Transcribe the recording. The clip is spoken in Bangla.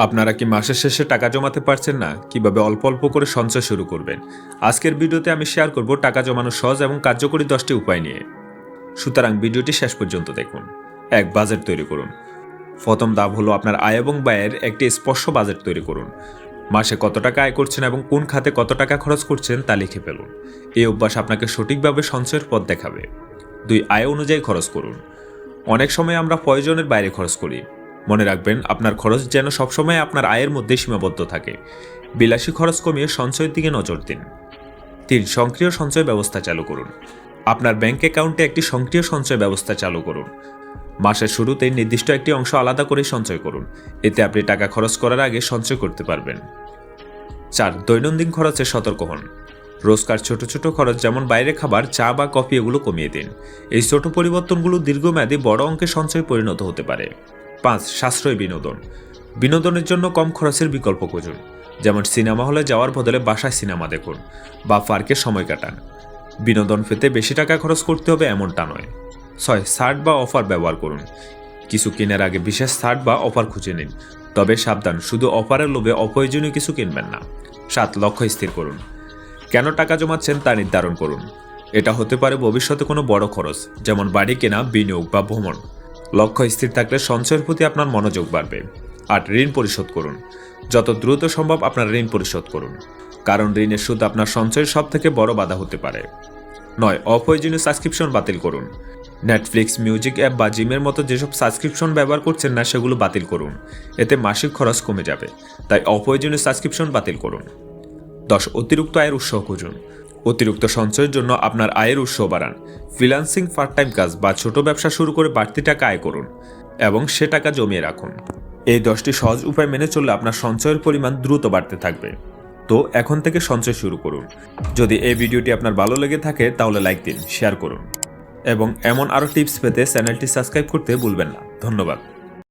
আপনারা কি মাসের শেষে টাকা জমাতে পারছেন না? কীভাবে অল্প অল্প করে সঞ্চয় শুরু করবেন? আজকের ভিডিওতে আমি শেয়ার করব টাকা জমানোর সহজ এবং কার্যকরী দশটি উপায় নিয়ে। সুতরাং ভিডিওটি শেষ পর্যন্ত দেখুন। এক, বাজেট তৈরি করুন। প্রথম ধাপ হলো আপনার আয় এবং ব্যয়ের একটি স্পর্শ বাজেট তৈরি করুন। মাসে কত টাকা আয় করছেন এবং কোন খাতে কত টাকা খরচ করছেন তা লিখে ফেলুন। এই অভ্যাস আপনাকে সঠিকভাবে সঞ্চয়ের পথ দেখাবে। দুই, আয় অনুযায়ী খরচ করুন। অনেক সময় আমরা প্রয়োজনের বাইরে খরচ করি। মনে রাখবেন, আপনার খরচ যেন সবসময় আপনার আয়ের মধ্যে সীমাবদ্ধ থাকে। বিলাসী খরচ কমিয়ে সঞ্চয়ের দিকে নজর দিন। তিন সক্রিয় সঞ্চয় ব্যবস্থা চালু করুন। আপনার ব্যাংক অ্যাকাউন্টে একটি সক্রিয় সঞ্চয় ব্যবস্থা চালু করুন। মাসের শুরুতেই নির্দিষ্ট একটি অংশ আলাদা করে সঞ্চয় করুন। এতে আপনি টাকা খরচ করার আগে সঞ্চয় করতে পারবেন। চার, দৈনন্দিন খরচে সতর্ক হন। রোজকার ছোট ছোট খরচ যেমন বাইরে খাবার, চা বা কফি এগুলো কমিয়ে দিন। এই ছোট পরিবর্তনগুলো দীর্ঘমেয়াদী বড় অঙ্কের সঞ্চয় পরিণত হতে পারে। পাঁচ সাশ্রয় বিনোদন। বিনোদনের জন্য কম খরচের বিকল্প খুঁজুন। যেমন সিনেমা হলে যাওয়ার বদলে বাসায় সিনেমা দেখুন বা পার্কে সময় কাটান। বিনোদন পেতে বেশি টাকা খরচ করতে হবে এমনটা নয়। ছয়, ছাড় বা অফার ব্যবহার করুন। কিছু কেনার আগে বিশেষ ছাড় বা অফার খুঁজে নিন। তবে সাবধান, শুধু অফারের লোভে অপ্রয়োজনীয় কিছু কিনবেন না। সাত, লক্ষ্য স্থির করুন। কেন টাকা জমাচ্ছেন তা নির্ধারণ করুন। এটা হতে পারে ভবিষ্যতে কোনো বড় খরচ, যেমন বাড়ি কেনা, বিনিয়োগ বা ভ্রমণ। লক্ষ্য স্থির থাকলে সঞ্চয়ের প্রতি আপনার মনোযোগ বাড়বে। আর ঋণ পরিশোধ করুন। যত দ্রুত সম্ভব আপনার ঋণ পরিশোধ করুন। কারণ ঋণের সুদ আপনার সঞ্চয়ের সব থেকে বড় বাধা হতে পারে। নয়, অপ্রয়োজনীয় সাবস্ক্রিপশন বাতিল করুন। নেটফ্লিক্স মিউজিক অ্যাপ বা জিমের মতো যেসব সাবস্ক্রিপশন ব্যবহার করছেন না, সেগুলো বাতিল করুন। এতে মাসিক খরচ কমে যাবে। তাই অপ্রয়োজনীয় সাবস্ক্রিপশন বাতিল করুন। দশ, অতিরিক্ত আয়ের উৎস খুঁজুন। অতিরিক্ত সঞ্চয়ের জন্য আপনার আয়ের উৎস বাড়ান। ফ্রিল্যান্সিং পার্ট টাইম কাজ বা ছোট ব্যবসা শুরু করে বাড়তি টাকা আয় করুন এবং সে টাকা জমিয়ে রাখুন। এই দশটি সহজ উপায় মেনে চললে আপনার সঞ্চয়ের পরিমাণ দ্রুত বাড়তে থাকবে। তো এখন থেকে সঞ্চয় শুরু করুন। যদি এই ভিডিওটি আপনার ভালো লেগে থাকে, তাহলে লাইক দিন, শেয়ার করুন। এবং এমন আরও টিপস পেতে চ্যানেলটি সাবস্ক্রাইব করতে ভুলবেন না। ধন্যবাদ।